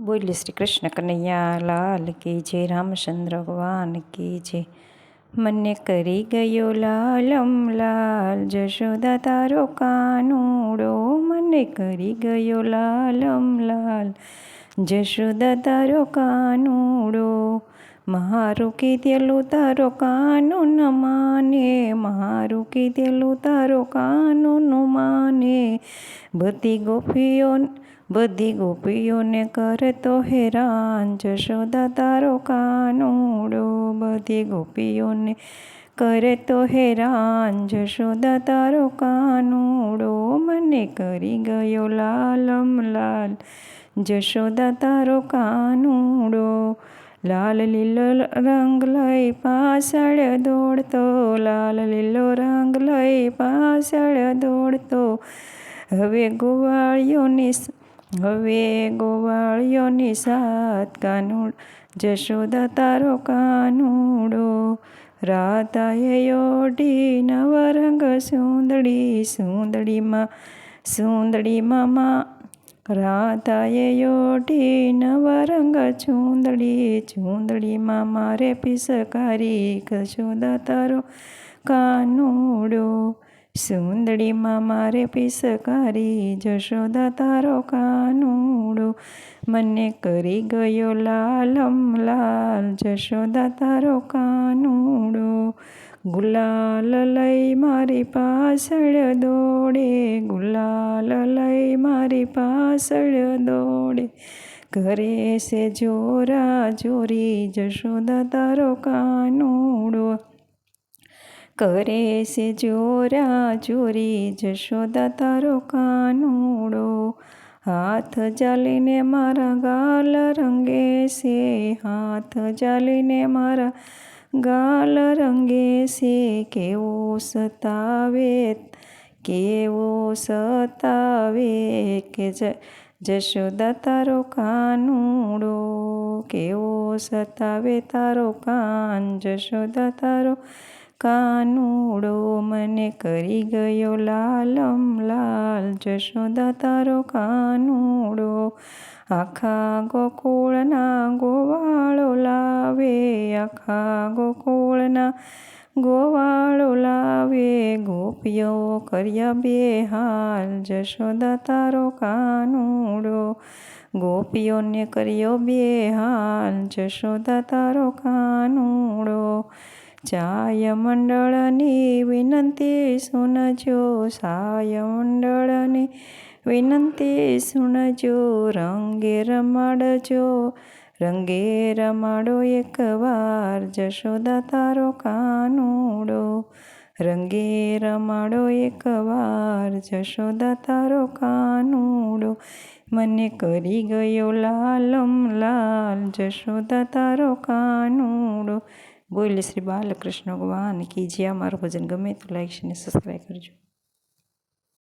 બોલી શ્રી કૃષ્ણ, કનૈયા લાલ કી જય, રામચંદ્ર ભગવાન કી જય. મને કરી ગયો લાલમ લાલ, જશોદા તારો કાનુડો. મને કરી ગયો લાલમ લાલ, જશોદા તારો કાનુડો. મારું કીધેલું તારો કાનૂન માને, મારું કીધેલું તારો કાનૂન માને. બધી ગોપીઓ બધી ગોપીઓને કરતો હેરાન જશોદા તારો કાનુડો. બધી ગોપીઓને કરે તો હેરાન જશોદા તારો કાનુડો. મને કરી ગયો લાલમ લાલ જશોદા તારો કાનુડો. લાલ લીલો રંગ લઈ પાછળ દોડતો, લાલ લીલો રંગ લઈ પાછળ દોડતો. હવે ગોવાળીઓની હવે ગોવાળિયોની સાત કાનુડ, જશોદા તારો કાનુડો, રાધાએ ઓઢી નવરંગ સુંદડી, સુંદડીમાં સુંદડીમાં મા, રાધાએ ઓઢી નવરંગ ચૂંદડી ચૂંદડીમાં મારે પિસકારી કશોદા તારો કાનુડો સુંદડીમાં મારે પીસકારી, જશોદા તારો કાનુડો. મને કરી ગયો લાલમ લાલ જશોદા તારો કાનુડો. ગુલાલ લઈ મારી પાછળ દોડે, ગુલાલ લઈ મારી પાછળ દોડે. ઘરે છે જોરા જોરી, જશોદા તારો કાનુડો. કરે છે જોરા ચોરી જશોદા તારો કાનુડો હાથ જાલીને મારા ગાલ રંગે છે, હાથ ચાલીને મારા ગાલ રંગે છે. કેવો સતાવે કેવો સતાવે કે જશોદા તારો કાનુડો કેવો સતાવે તારો કાન, જશોદા તારો કાનુડો મને કરી ગયો લાલમ લાલ, જશોદા તારો કાનુડો. આખા ગોકુળના ગોવાળો લાવે, આખા ગોકુળના ગોવાળો લાવે. ગોપીઓ કર્યા બે હાલ, જશોદા તારો કાનુડો. ગોપીઓને કર્યો બે હાલ, જશોદા તારો કાનુડો. ચાય મંડળની વિનંતી સુનજો સાય મંડળની વિનંતી સુનજો રંગે રમાડજો રંગે રમાડો એકવાર જશોદા તારો કાનુડો રંગે રમાડો એકવાર જશોદા તારો કાનુડો મને કરી ગયો લાલમ લાલ જશોદા તારો કાનુડો બોલે શ્રી બાલકૃષ્ણ ભગવાન કી જે અમારું ભજન ગમે તો લાઈક અને સબસ્ક્રાઈબ કરજો.